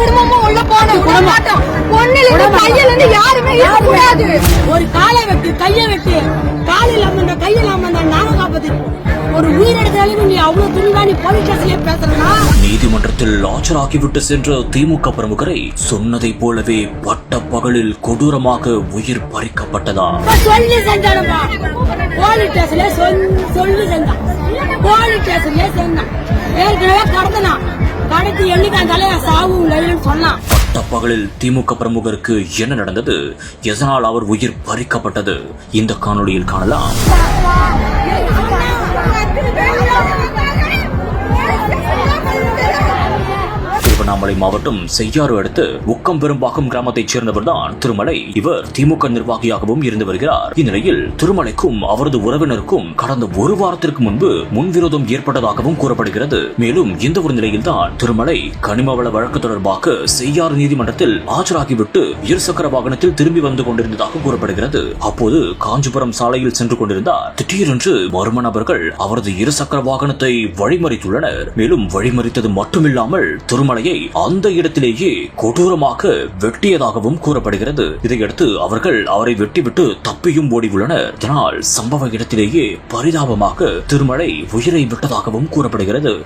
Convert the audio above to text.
குடும்பமும் உள்ள போனோம் விட மாட்டோம் பொண்ணுல இருந்து பையல இருந்து யாருமே இருக்கக்கூடாது ஒரு காலை வெட்டு கையை வெட்டு. காலில் அம்மந்த கையில் அம்மந்த நானும் காப்பது ஒரு உயிரிழந்தாலும் நீ அவ்வளவு துணிவா நீ போலீஸ் ஸ்டேஷன்லயே பேசுறா நீதிமன்றத்தில் ஆஜராகிவிட்டு சென்ற திமுக பிரமுகரை சொன்னதைப் போலவே பட்ட பகலில் கொடூரமாக உயிர் பறிக்கப்பட்டதா? சொல்லி செஞ்சானப்பா போலீஸ் ஸ்டேஷன்ல சொல்லி செஞ்சான் போலீஸ் ஸ்டேஷன்ல செஞ்சான் ஏற்கனவே கடத்தினான். கடத்தி எண்ணிக்காந்தாலே சாவு இல்லைன்னு சொன்னான் பகலில் திமுக பிரமுகருக்கு என்ன நடந்தது? எதனால் அவர் உயிர் பறிக்கப்பட்டது? இந்த காணொளியில் காணலாம். திருவண்ணாமலை மாவட்டம் செய்யாறு அடுத்து உக்கம் பெரும்பாக்கம் கிராமத்தைச் சேர்ந்தவர்தான் திருமலை. இவர் திமுக நிர்வாகியாகவும் இருந்து வருகிறார். இந்நிலையில் திருமலைக்கும் அவரது உறவினருக்கும் கடந்த ஒரு வாரத்திற்கு முன்பு முன்விரோதம் ஏற்பட்டதாகவும் கூறப்படுகிறது. மேலும் இந்த ஒரு நிலையில்தான் திருமலை கனிமவள வழக்கு தொடர்பாக செய்யாறு நீதிமன்றத்தில் ஆஜராகிவிட்டு இருசக்கர வாகனத்தில் திரும்பி வந்து கொண்டிருந்ததாக கூறப்படுகிறது. அப்போது காஞ்சிபுரம் சாலையில் சென்று கொண்டிருந்தார். திடீரென்று மர்ம நபர்கள் அவரது இருசக்கர வாகனத்தை வழிமறித்துள்ளனர். மேலும் வழிமறித்தது மட்டுமில்லாமல் திருமலையை அந்த இடத்திலேயே கொடூரமாக வெட்டியதாகவும் கூறப்படுகிறது. இதையடுத்து அவர்கள் அவரை வெட்டிவிட்டு தப்பியும் ஓடி உள்ளனர் இதனால் சம்பவ இடத்திலேயே பரிதாபமாக திருமலை உயிரை விட்டதாகவும் கூறப்படுகிறது.